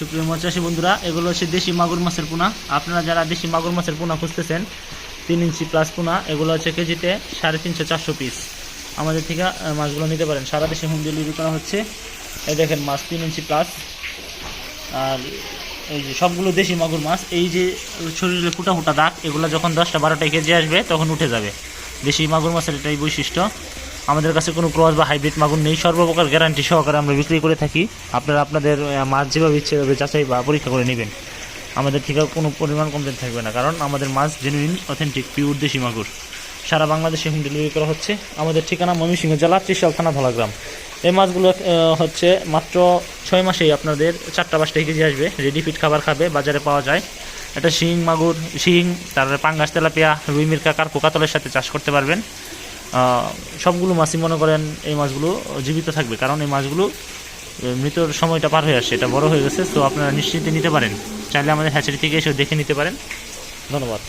সুপ্রিয় মৎস্যাসী বন্ধুরা, এগুলো হচ্ছে দেশি মাগুর মাছের পোনা। আপনারা যারা দেশি মাগুর মাছের পোনা খুঁজতেছেন, তিন ইঞ্চি প্লাস পোনা, এগুলো হচ্ছে কেজিতে সাড়ে তিনশো চারশো পিস আমাদের থেকে মাছগুলো নিতে পারেন। সারা দেশে হোম ডেলিভারি করা হচ্ছে। এই দেখেন মাছ তিন ইঞ্চি প্লাস আর এই যে সবগুলো দেশি মাগুর মাছ, এই যে শরীরে ফুটা ফুটা দাগ, এগুলো যখন দশটা বারোটা কেজি আসবে, তখন উঠে যাবে। দেশি মাগুর মাছের এটাই বৈশিষ্ট্য। আমাদের কাছে কোনো ক্রস বা হাইব্রিড মাগুর নেই। সর্বপ্রকার গ্যারান্টি সহকারে আমরা বিক্রি করে থাকি। আপনারা আপনাদের মাছ যেভাবে ইচ্ছে ভাবে যাচাই বা পরীক্ষা করে নেবেন। আমাদের থেকে কোনো পরিমাণ কমপ্লেন থাকবে না, কারণ আমাদের মাছ জেনুইন অথেন্টিক পিউর দেশি মাগুর। সারা বাংলাদেশে হোম ডেলিভারি করা হচ্ছে। আমাদের ঠিকানা ময়মনসিংহ জেলা ত্রিশাল থানা ধলাগ্রাম এই মাছগুলো হচ্ছে মাত্র ছয় মাসেই আপনাদের চারটা পাঁচটা কেজি আসবে। রেডি ফিট খাবার খাবে, বাজারে পাওয়া যায়। এটা শিং মাগুর, শিং, তারপরে পাঙ্গাস, তেলাপিয়া, রুই মির্কা, কার্পো, কাতলের সাথে চাষ করতে পারবেন। সবগুলো মাছই মনে করেন এই মাছগুলো জীবিত থাকবে, কারণ এই মাছগুলো মৃতর সময়টা পার হয়ে আসছে, এটা বড় হয়ে গেছে, তো আপনারা নিশ্চিন্তে নিতে পারেন। চাইলে আমাদের হ্যাচারি থেকে এসে দেখে নিতে পারেন। ধন্যবাদ।